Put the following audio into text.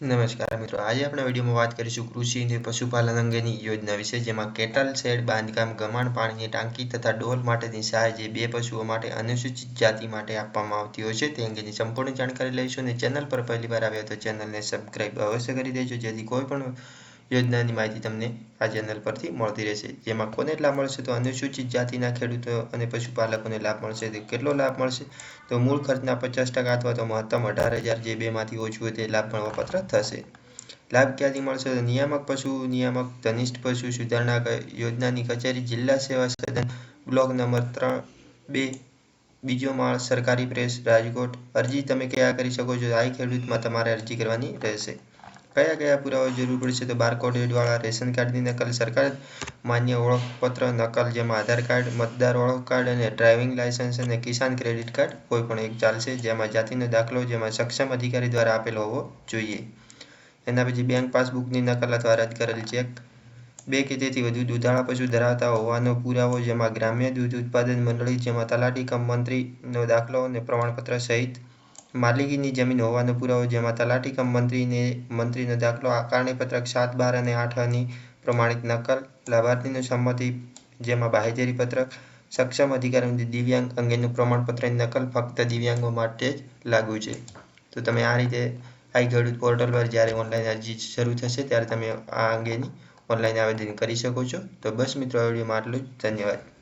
નમસ્કાર મિત્રો, આજે આપણે વિડીયોમાં વાત કરીશું કૃષિ અને પશુપાલન અંગેની યોજના વિશે, જેમાં કેટલ શેડ, બાંધકામ, ગમાણ પાણીની ટાંકી તથા ડોલ માટેની સહાય જે બે પશુઓ માટે અનુસૂચિત જાતિ માટે આપવામાં આવતી હોય છે, તે અંગેની સંપૂર્ણ જાણકારી લઈશું અને ચેનલ પર પહેલી વાર આવ્યા તો ચેનલને સબસ્ક્રાઈબ અવશ્ય કરી દેજો, જેથી કોઈ પણ યોજનાની માહિતી તમને આ ચેનલ પરથી મળતી રહેશે. જેમાં કોને લાભ મળશે તો અનુસૂચિત જાતિના ખેડૂતો અને પશુપાલકોને લાભ મળશે તો કેટલો લાભ મળશે? તો મૂળ ખર્ચના પચાસ ટકા અથવા તો મહત્તમ અઢાર હજાર જે બેમાંથી ઓછું હોય તે લાભ મળવાપાત્ર થશે. લાભ ક્યાંથી મળશે? તો નિયામક પશુ, નિયામક ધનિષ્ઠ પશુ સુધારણા યોજનાની કચેરી, જિલ્લા સેવા સદન, બ્લોક નંબર ત્રણ, બે, બીજો માળ, સરકારી પ્રેસ, રાજકોટ. અરજી તમે કયા કરી શકો છો? આ ખેડૂતમાં તમારે અરજી કરવાની રહેશે. કયા કયા પુરાવા જરૂર પડશે તો બારકોડવાળા રેશન કાર્ડની નકલ સરકાર માન્ય ઓળખપત્ર નકલ, જેમાં આધાર કાર્ડ, મતદાર ઓળખ કાર્ડ અને ડ્રાઇવિંગ લાયસન્સ અને કિસાન ક્રેડિટ કાર્ડ કોઈ પણ એક ચાલશે, જેમાં જાતિનો દાખલો, જેમાં સક્ષમ અધિકારી દ્વારા આપેલો હોવો જોઈએ. એના પછી બેંક પાસબુકની નકલ અથવા રદ કરેલ ચેક. બે કે તેથી વધુ દુધાળા પશુ ધરાવતા હોવાનો પુરાવો, જેમાં ગ્રામ્ય દૂધ ઉત્પાદન મંડળી, જેમાં તલાટી કમ મંત્રીનો દાખલો અને પ્રમાણપત્ર સહિત માલિકીની જમીન હોવાનો પુરાવો, જેમાં તલાટી કમ મંત્રીને, મંત્રીનો દાખલો, આકારણીપત્રક સાત બાર અને આઠ આઠની પ્રમાણિત નકલ, લાભાર્થીની સંમતિ, જેમાં બાહેધરી પત્રક સક્ષમ અધિકારી દિવ્યાંગ અંગેનું પ્રમાણપત્રની નકલ ફક્ત દિવ્યાંગો માટે જ લાગુ છે. તો તમે આ રીતે આઈ ખેડૂત પોર્ટલ પર જ્યારે ઓનલાઈન અરજી શરૂ થશે, ત્યારે તમે આ અંગેની ઓનલાઈન આવેદન કરી શકો છો. તો બસ મિત્રો, આ વિડીયોમાં આટલું જ. ધન્યવાદ.